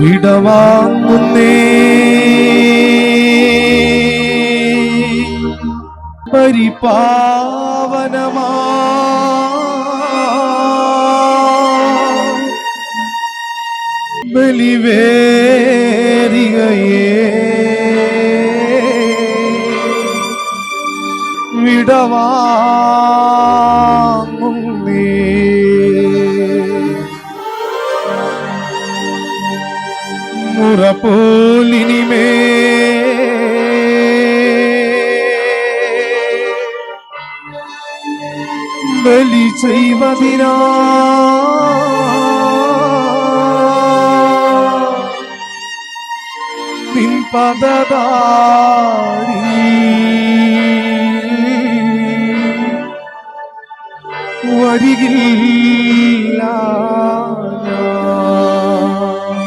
വിടവാങ്ങുന്നേ പരിപാവനമാ ബലിവേരികയേ വിടവാങ്ങുന്നേ മുറപോലിനിമേ ബലി ചെയ്വതിനാ നിൻ പദതാരി ഞാൻ.